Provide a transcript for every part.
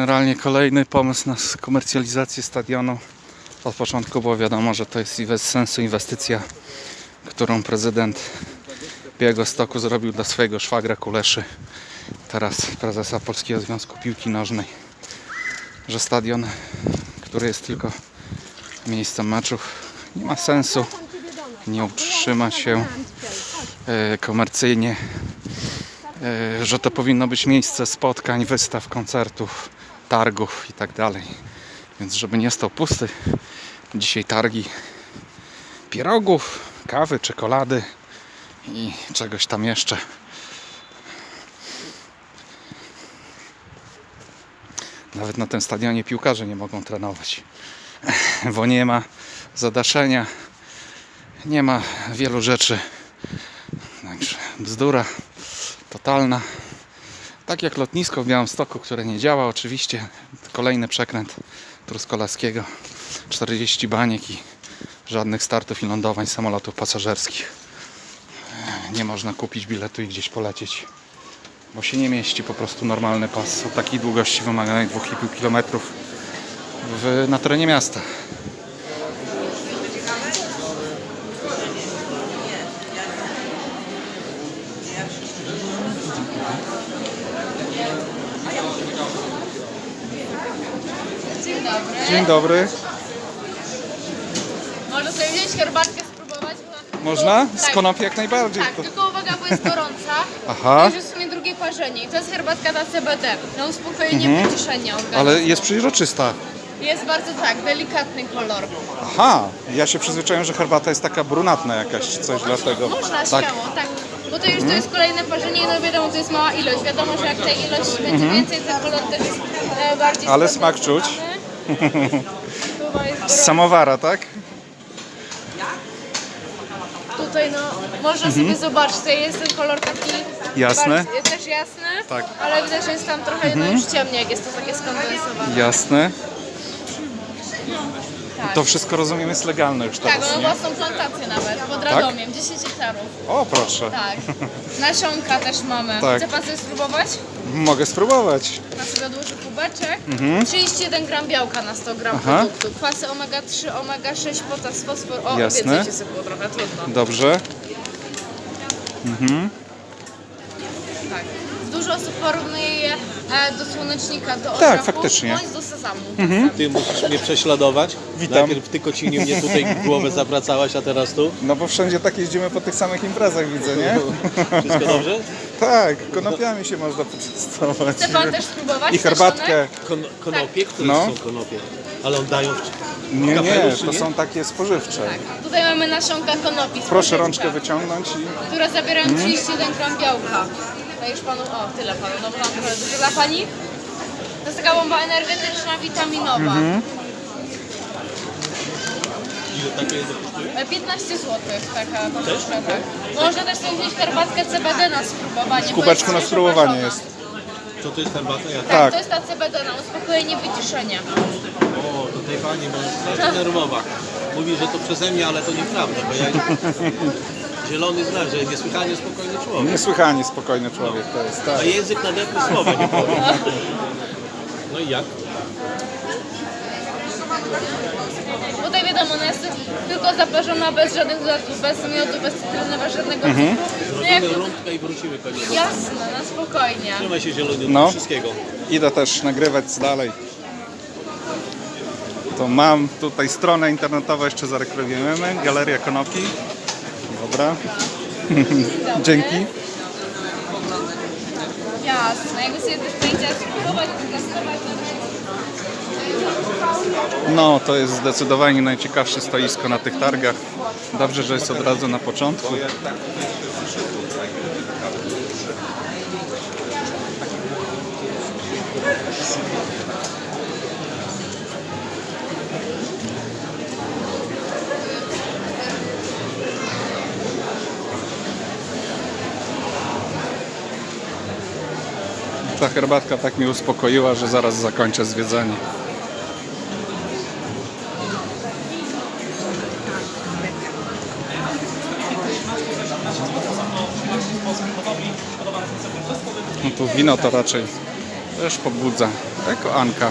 Generalnie kolejny pomysł na komercjalizację stadionu. Od początku było wiadomo, że to jest bez sensu inwestycja, którą prezydent Białegostoku zrobił dla swojego szwagra Kuleszy, teraz prezesa Polskiego Związku Piłki Nożnej. Że stadion, który jest tylko miejscem meczów, nie ma sensu, nie utrzyma się e, komercyjnie e, że to powinno być miejsce spotkań, wystaw, koncertów, targów i tak dalej. Więc żeby nie stał pusty, dzisiaj targi pierogów, kawy, czekolady i czegoś tam jeszcze. Nawet na tym stadionie piłkarze nie mogą trenować, bo nie ma zadaszenia, nie ma wielu rzeczy. Także bzdura totalna. Tak jak lotnisko w Białymstoku, które nie działa, oczywiście kolejny przekręt Truskolaskiego. 40 baniek i żadnych startów i lądowań samolotów pasażerskich. Nie można kupić biletu i gdzieś polecieć, bo się nie mieści po prostu normalny pas o takiej długości wymaganej 2,5 km w, na terenie miasta. Dobry. Dzień dobry. Można sobie wziąć herbatkę, spróbować. bo- Można? bo- Z konopi jak najbardziej. Tak, To- tylko uwaga, bo jest gorąca. Aha. To już jest w sumie drugie parzenie i to jest herbatka na CBD, na uspokojenie wyciszenia organizmu. Ale jest przejrzysta. Jest bardzo tak, delikatny kolor. Aha, ja się przyzwyczaiłem, że herbata jest taka brunatna jakaś, coś dlatego. Można tak. śmiało, tak. Bo to już to jest kolejne parzenie i no wiadomo, to jest mała ilość. Wiadomo, że jak ta ilość będzie więcej, to kolor też jest e, bardziej Mhm. Ale smak czuć. Z samowara, tak? Tutaj no, można sobie zobaczyć, tutaj jest ten kolor taki Mhm. Jasny. Bardzo, też jasny, Tak. ale widać, że jest tam trochę no, już ciemniej, jak jest to takie skondensowane. Jasne. Tak, To wszystko rozumiem jest legalne już tak teraz, mamy nie? własną plantację nawet, pod Radomiem, 10 hektarów. O, proszę. Tak. Nasionka też mamy. Tak. Chce pan sobie spróbować? Mogę spróbować. Na sobie odłoży kubeczek. 31 gram białka na 100 gram Mhm. Aha. produktu. Kwasy omega-3, omega-6, potas, fosfor. O, Jasne. więcej się sypło trochę, trudno. Dobrze. Tak. Dużo osób porównuje je e, do słonecznika, do Tak, orzechu, faktycznie. bądź do sezamu. Ty musisz mnie prześladować. Witam. Najpierw ty kociniu mnie tutaj głowę zawracałaś, a teraz tu. No bo wszędzie tak jeździmy po tych samych imprezach, widzę, nie? Wszystko dobrze? Tak, konopiami się można poczęstować. Chce pan też spróbować? I herbatkę. Kon konopie? Które No. są konopie? Ale on dają... w- Nie, nie, to są takie spożywcze. Tak. Tutaj mamy nasionka konopi. Proszę rączkę wyciągnąć i... Które zabierają 31 gram białka. To już panu, o tyle panu, no bo mam trochę dużo dla pani. To jest taka bomba energetyczna, witaminowa. Ile takie kosztuje? E, 15 zł taka paczka, tak. Można też sobie wziąć herbatkę CBD na spróbowanie. W kubeczku na spróbowanie jest. Co to jest herbata? Ja Tak, Tak. to jest ta CBD na uspokojenie, wyciszenie. O, to tej pani, bo jest strasznie nerwowa. Mówi, że to przeze mnie, ale to nieprawda, bo ja... Zielony znak, że niesłychanie spokojny człowiek. Niesłychanie spokojny człowiek to jest, tak. A język nadepły słowa nie powie. No i jak? Tutaj wiadomo, ona jest tylko zaparzona bez żadnych dodatków, bez miodu, bez cytryny, bez żadnego Mhm. No jak Zrobimy rundkę i wrócimy do- jasne, na spokojnie. Trzymaj się zielony No. wszystkiego. Idę też nagrywać dalej. To mam tutaj stronę internetową, jeszcze zareklamujemy. Galeria Konopi. Dobra. Dzięki. Jasne, jakby sobie też będzie spróbować, testować, No, to jest zdecydowanie najciekawsze stoisko na tych targach. Dobrze, że jest od razu na początku. Ta herbatka tak mnie uspokoiła, że zaraz zakończę zwiedzanie. Wino to raczej też pobudza. Eko Anka.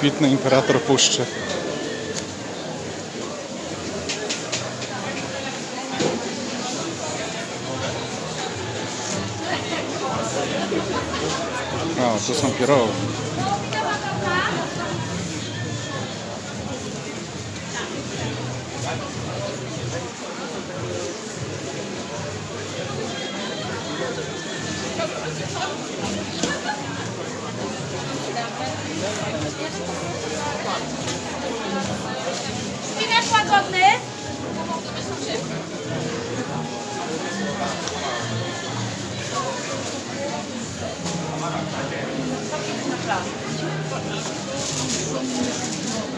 pitny imperator puszczy. O, tu są pierogi. Spinasz łagodny?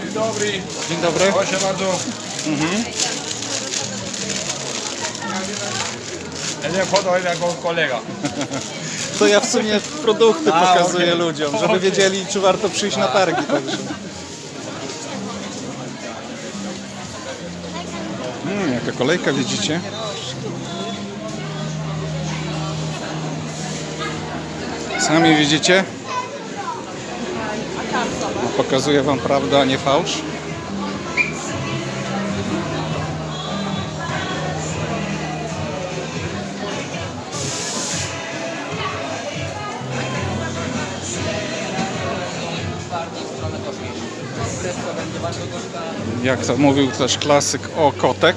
Dzień dobry, Dzień dobry. proszę bardzo. Ja nie podał jako kolega. To ja w sumie produkty A, pokazuję okej. ludziom, żeby Okej. wiedzieli, czy warto przyjść na targi. Także. Mm, jaka kolejka widzicie? Sami widzicie? No, Pokazuję wam prawdę, a nie fałsz. Jak to mówił też klasyk o kotek.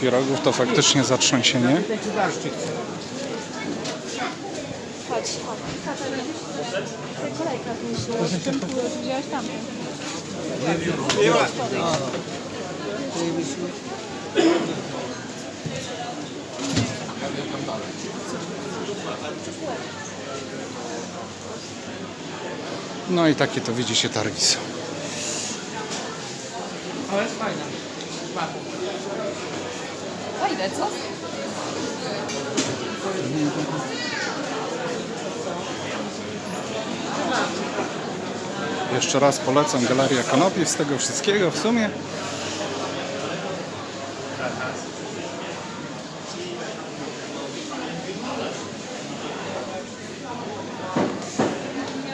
Pierogów to faktycznie zatrzęsienie. Chodź, chodź. Kolejka Wziąłeś tamtą. No i takie to widzicie targi są. Fajne, co? Jeszcze raz polecam Galeria Konopi z tego wszystkiego w sumie